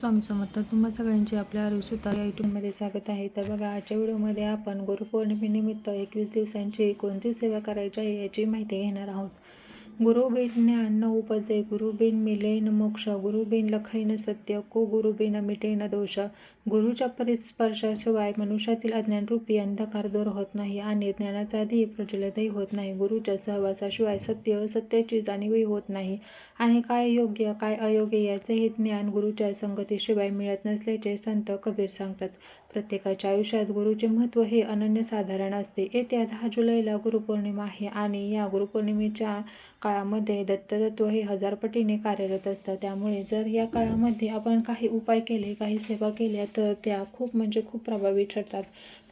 स्वामी समर्थ तुम्हा सगळ्यांचे आपल्या आरुषुता या यूट्यूबमध्ये स्वागत आहे. तर बघा आजच्या व्हिडिओमध्ये आपण गुरुपौर्णिमेनिमित्त एकवीस दिवसांची कोणती सेवा करायची आहे याची माहिती घेणार आहोत. गुरुबेन ज्ञान न उपजे गुरुबेन मिलेन मोक्ष गुरुबेन लखैन सत्य को गुरुबेन मिटेन दोष। गुरुच्या परिस्पर्शाशिवाय मनुष्यातील अज्ञानरूपी अंधकार दूर होत नाही आणि ज्ञानाचा आधी प्रज्वलितही होत नाही. गुरुच्या सहवासाशिवाय सत्य सत्याची जाणीवही होत नाही. आणि काय योग्य काय अयोग्य याचेही ज्ञान गुरुच्या संगतीशिवाय मिळत नसल्याचे संत कबीर सांगतात. प्रत्येकाच्या आयुष्यात गुरुचे महत्त्व हे अनन्यसाधारण असते. येत्या दहा जुलैला गुरुपौर्णिमा आहे आणि या गुरुपौर्णिमेच्या काळामध्ये दत्ततत्व हे हजारपटीने कार्यरत असतं. त्यामुळे जर या काळामध्ये आपण काही उपाय केले काही सेवा केल्या तर त्या खूप म्हणजे खूप प्रभावी ठरतात.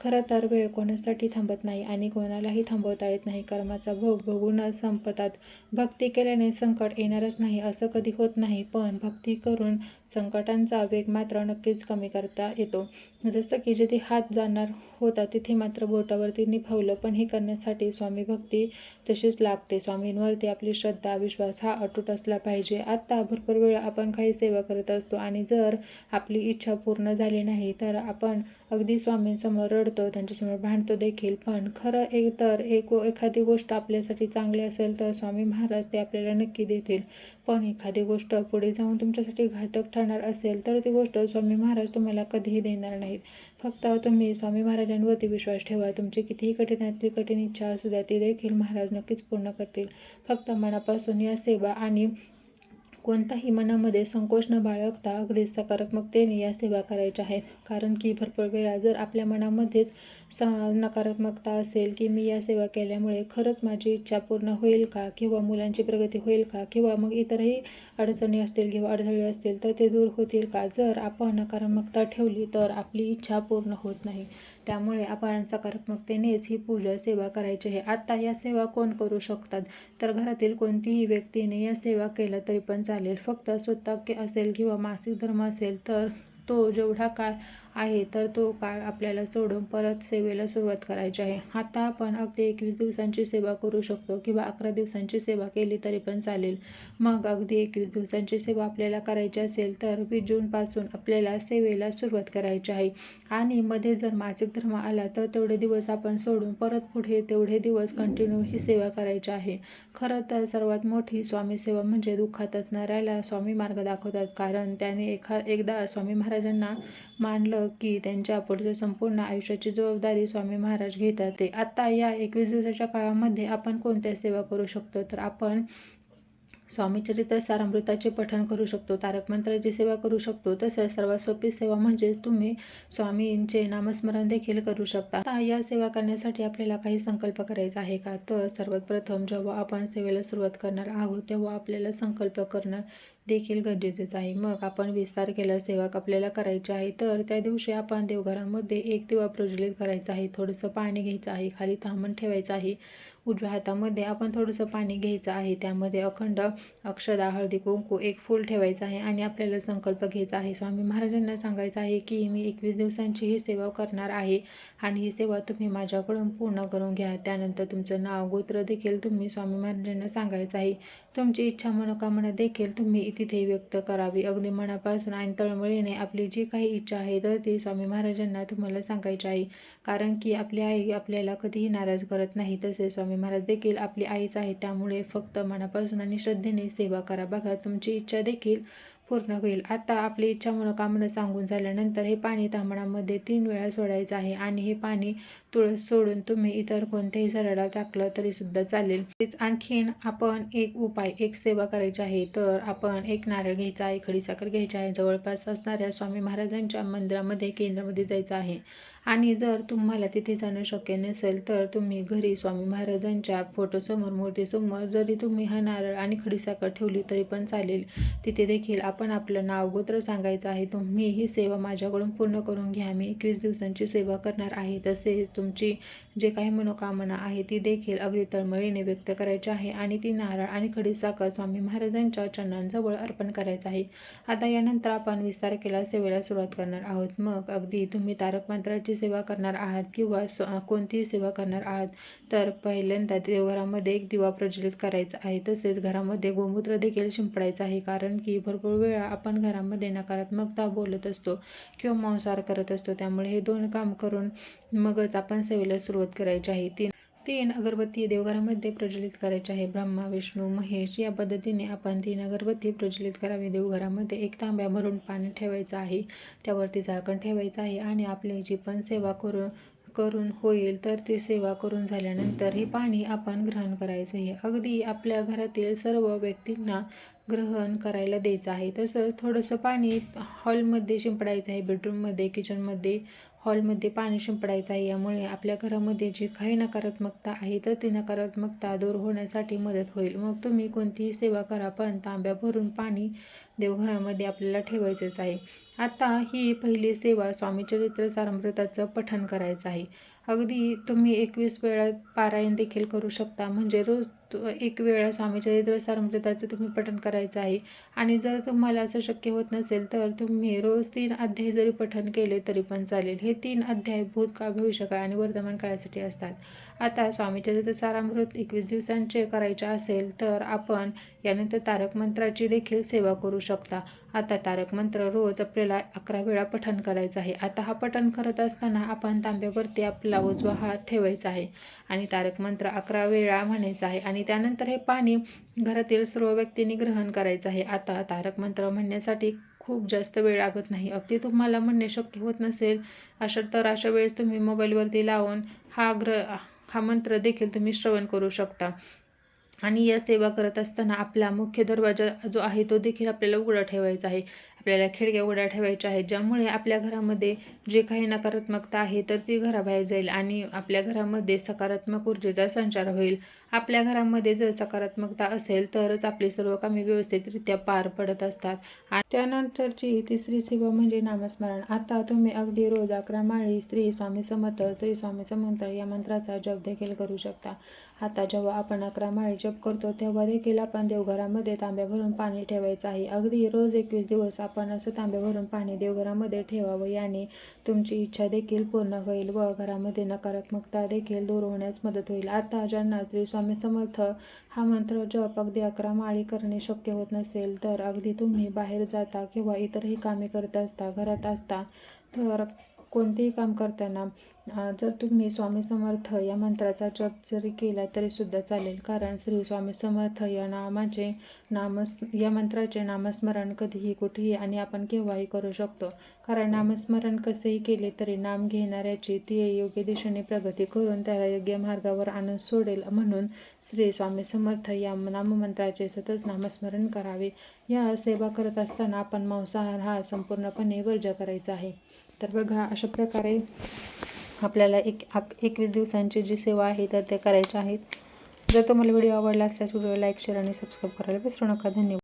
खरं तर वेळ कोणासाठी थांबत नाही आणि कोणालाही थांबवता येत नाही. कर्माचा भोग भोगून संपतात. भक्ती केल्याने संकट येणारच नाही असं कधी होत नाही पण भक्ती करून संकटांचा वेग मात्र नक्कीच कमी करता येतो. जसं की जिथे हात जाणार होता तिथे मात्र बोटावरती निभावलं पण हे करण्यासाठी स्वामी भक्ती तशीच लागते. स्वामींवरती आपली श्रद्धा विश्वास हा अटूट असला पाहिजे. आत्ता भरपूर वेळ आपण काही सेवा करत असतो आणि जर आपली इच्छा पूर्ण झाली नाही तर आपण अगदी स्वामींसमोर रडतो त्यांच्यासमोर भांडतो देखील. पण खरं एक तर एक एखादी गोष्ट आपल्यासाठी चांगली असेल तर स्वामी महाराज ते आपल्याला नक्की देतील. पण एखादी गोष्ट पुढे जाऊन तुमच्यासाठी घातक ठरणार असेल तर ती गोष्ट स्वामी महाराज तुम्हाला कधीही देणार नाहीत. फक्त तुम्ही स्वामी महाराजांवरती विश्वास ठेवा. तुमची कितीही कठीणातली कठीण इच्छा असू द्या ती देखील महाराज नक्कीच पूर्ण करतील. फक्त मनापासून या सेवा आणि कोणताही मनामध्ये संकोच न बाळगता अगदी सकारात्मकतेने या सेवा करायच्या आहेत. कारण की भरपूर वेळा जर आपल्या मनामध्येच स नकारात्मकता असेल की मी या सेवा केल्यामुळे खरंच माझी इच्छा पूर्ण होईल का? किंवा मुलांची प्रगती होईल का? किंवा मग इतरही अडचणी असतील किंवा अडथळे असतील तर ते दूर होतील का? जर आपण नकारात्मकता ठेवली तर आपली इच्छा पूर्ण होत नाही. त्यामुळे आपण सकारात्मकतेनेच ही पूजा सेवा करायची आहे. आत्ता या सेवा कोण करू शकतात? तर घरातील कोणतीही व्यक्तीने या सेवा केल्या तरी पण चालेल. फक्त स्वतः असेल किंवा मासिक धर्म असेल तर तो जेवढा काळ आहे तर तो काळ आपल्याला सोडून परत सेवेला सुरुवात करायची आहे. आता आपण अगदी एकवीस दिवसांची सेवा करू शकतो किंवा अकरा दिवसांची सेवा केली तरी पण चालेल. मग अगदी एकवीस दिवसांची सेवा आपल्याला करायची असेल तर वीस जूनपासून आपल्याला सेवेला सुरुवात करायची आहे. आणि मध्ये जर मासिक धर्म आला तर तेवढे दिवस आपण सोडून परत पुढे तेवढे दिवस कंटिन्यू ही सेवा करायची आहे. खरं तर सर्वात मोठी स्वामी सेवा म्हणजे दुःखात असणाऱ्याला स्वामी मार्ग दाखवतात. कारण त्याने एखा एकदा स्वामी महाराजांना मानलं की त्यांच्या पुढच्या संपूर्ण आयुष्याची जबाबदारी स्वामी महाराज घेतात. ते आता या एकवीस दिवसाच्या काळामध्ये आपण कोणत्या सेवा करू शकतो? तर आपण स्वामीचरित्र सारामृताचे पठण करू शकतो तारक मंत्राची सेवा करू शकतो. तसेच सर्वात सोपी सेवा म्हणजेच तुम्ही स्वामींचे नामस्मरण देखील करू शकता. आता या सेवा करण्यासाठी आपल्याला काही संकल्प करायचा आहे का? तर सर्वात प्रथम जेव्हा आपण सेवेला सुरुवात करणार आहोत तेव्हा आपल्याला संकल्प करणं देखील गरजेचेच आहे. मग आपण विस्तार तारखेला सेवा आपल्याला करायची आहे तर त्या दिवशी आपण देवघरांमध्ये एक दिवा प्रज्वलित करायचा आहे. थोडंसं पाणी घ्यायचं आहे खाली थांबण ठेवायचं आहे. उजव्या हातामध्ये आपण थोडंसं पाणी घ्यायचं आहे. त्यामध्ये अखंड अक्षदा हळदी कुंकू एक फूल ठेवायचं आहे आणि आपल्याला संकल्प घ्यायचा आहे. स्वामी महाराजांना सांगायचं आहे की मी एकवीस दिवसांची ही सेवा करणार आहे आणि ही सेवा तुम्ही माझ्याकडून पूर्ण करून घ्या. त्यानंतर तुमचं नाव गोत्र देखील तुम्ही स्वामी महाराजांना सांगायचं आहे. तुमची इच्छा मनोकामना देखील तुम्ही तिथे व्यक्त करावी. अगदी मनापासून आणि तळमळीने आपली जी काही इच्छा आहे तर ती स्वामी महाराजांना तुम्हाला सांगायची आहे. कारण की आपली आई आपल्याला कधीही नाराज करत नाही. तसे स्वामी महाराज देखील आपली आईच आहे. त्यामुळे फक्त मनापासून आणि श्रद्धेने सेवा करा बघा. तुमची इच्छा देखील पूर्ण होईल. आता आपली इच्छा मनोकामना सांगून झाल्यानंतर हे पाणी तांबणामध्ये तीन वेळा सोडायचं आहे. आणि हे पाणी तुळस सोडून तुम्ही इतर कोणत्याही झाडाला टाकलं तरी सुद्धा चालेल. तेच आणखीन आपण एक उपाय एक सेवा करायची आहे तर आपण एक नारळ घ्यायचा आहे खडीसाखर घ्यायची आहे जवळपास असणाऱ्या स्वामी महाराजांच्या मंदिरामध्ये केंद्रामध्ये जायचं आहे. आणि जर तुम्हाला तिथे जाणं शक्य नसेल तर तुम्ही घरी स्वामी महाराजांच्या फोटोसमोर मूर्तीसमोर जरी तुम्ही हा नारळ आणि खडीसाखर ठेवली तरी पण चालेल. तिथे देखील आपण आपलं नाव गोत्र सांगायचं आहे. तुम्ही ही सेवा माझ्याकडून पूर्ण करून घ्या. मी एकवीस दिवसांची सेवा करणार आहे. तसेच तुमची जे काही मनोकामना आहे ती देखील अगदी तळमळीने व्यक्त करायची आहे आणि ती नारळ आणि खडीसाखर स्वामी महाराजांच्या चरणांजवळ अर्पण करायचं आहे. आता यानंतर आपण विस्तार केला सेवेला सुरुवात करणार आहोत. मग अगदी तुम्ही तारक मंत्राची सेवा करणार आहात किंवा कोणतीही सेवा करणार आहात तर पहिल्यांदा देवघरामध्ये एक दिवा प्रज्वलित करायचा आहे. तसेच घरामध्ये गोमूत्र देखील शिंपडायचं आहे कारण की भरपूर वेळा आपण घरामध्ये नकारात्मकता बोलत असतो किंवा मांसाहार करत असतो. त्यामुळे हे दोन काम करून मगच आपण आपण सेवेला सुरुवात करायची आहे. तीन तीन अगरबत्ती देवघरामध्ये प्रज्वलित करायचे आहे. ब्रह्मा विष्णू महेश या पद्धतीने आपण तीन अगरबत्ती प्रज्वलित करावी. देवघरामध्ये एक तांब्या भरून पाणी ठेवायचं आहे. त्यावरती झाकण ठेवायचं आहे आणि आपली जी पण सेवा करून करून होईल तर ती सेवा करून झाल्यानंतर हे पाणी आपण ग्रहण करायचं आहे अगदी आपल्या घरातील सर्व व्यक्तींना ग्रहण करायला द्यायचं आहे. तसंच थोडंसं पाणी हॉलमध्ये शिंपडायचं आहे बेडरूममध्ये किचनमध्ये हॉलमध्ये पाणी शिंपडायचं आहे. यामुळे आपल्या घरामध्ये जी काही नकारात्मकता आहे तर ती नकारात्मकता दूर होण्यासाठी मदत होईल. मग तुम्ही कोणतीही सेवा करा पण तांब्या भरून पाणी देवघरामध्ये आपल्याला ठेवायचंच आहे. आता ही पहिली सेवा स्वामीचरित्र सारमृताचं पठण करायचं आहे. अगदी तुम्ही एकवीस वेळा पारायण देखील करू शकता. म्हणजे रोज तु- एक वेळा स्वामीचरित्र सारमृताचं तुम्ही पठण करायचं आहे. आणि जर तुम्हाला असं शक्य होत नसेल तर तुम्ही रोज तीन अध्याय जरी पठण केले तरी पण चालेल. हे तीन अध्याय भूतकाळ भविष्यकाळ आणि वर्तमान काळासाठी असतात. आता स्वामीचरित्र सारामृत एकवीस दिवसांचे करायचे असेल तर आपण यानंतर तारक मंत्राची देखील सेवा करू शकता. आता तारक मंत्र रोज आपल्याला अकरा वेळा पठण करायचं आहे. आता हा पठण करत असताना आपण तांब्यावरती आपला उजवा हात ठेवायचा आहे आणि तारक मंत्र अकरा वेळा म्हणायचा आहे आणि त्यानंतर हे पाणी घरातील सर्व व्यक्तींनी ग्रहण करायचं आहे. आता तारक मंत्र म्हणण्यासाठी खूप जास्त वेळ लागत नाही. अगदी तुम्हाला म्हणणे शक्य होत नसेल अशा तर अशा वेळेस तुम्ही मोबाईलवरती लावून हा ग्र हा मंत्र देखील तुम्ही श्रवण करू शकता. आणि या सेवा करत असताना आपला मुख्य दरवाजा जो आहे तो देखील आपल्याला उघडा ठेवायचा आहे. आपल्याला खिडक्या उघड्या ठेवायच्या आहेत ज्यामुळे आपल्या घरामध्ये जे काही नकारात्मकता आहे तर ती घराबाहेर जाईल आणि आपल्या घरामध्ये सकारात्मक ऊर्जेचा संचार होईल. आपल्या घरामध्ये जर सकारात्मकता असेल तरच आपली सर्व कामे व्यवस्थितरित्या पार पडत असतात. आणि त्यानंतरची तिसरी सेवा म्हणजे नामस्मरण. आता तुम्ही अगदी रोज अकरा माळी श्री स्वामी समर्थ श्री स्वामी समर्थ या मंत्राचा जप देखील करू शकता. आता जेव्हा आपण अकरा माळी जप करतो तेव्हा देखील आपण देवघरामध्ये तांब्या भरून पाणी ठेवायचं आहे. अगदी रोज एकवीस दिवस आपण असं तांब्या भरून पाणी देवघरामध्ये ठेवावं. याने तुमची इच्छा देखील पूर्ण होईल व घरामध्ये नकारात्मकता देखील दूर होण्यास मदत होईल. आता ज्यांना श्री स्वामी समर्थ हा मंत्र जप अगदी अकरा माळी करणे शक्य होत नसेल तर अगदी तुम्ही बाहेर जाता किंवा इतरही कामे करत असता घरात असता तर कोणतेही काम करताना जर तुम्ही स्वामी समर्थ या मंत्राचा जप जरी केला तरी सुद्धा चालेल. कारण श्री स्वामी समर्थ या नामाचे नामस या मंत्राचे नामस्मरण कधीही कुठेही आणि आपण केव्हाही करू शकतो. कारण नामस्मरण कसेही केले तरी नाम घेणाऱ्याची ती योग्य दिशेने प्रगती करून त्याला योग्य मार्गावर आनंद सोडेल म्हणून श्री स्वामी समर्थ या नाममंत्राचे सतत नामस्मरण करावे. या सेवा करत असताना आपण मांसाहार हा संपूर्णपणे वर्ज करायचा आहे. तर बघा अशा प्रकारे आपल्याला एक एकवीस दिवसांची जी सेवा आहे तर ते करायच्या आहेत. जर तुम्हाला व्हिडिओ आवडला असल्यास व्हिडिओ लाईक शेअर आणि सबस्क्राईब करायला विसरू नका. धन्यवाद.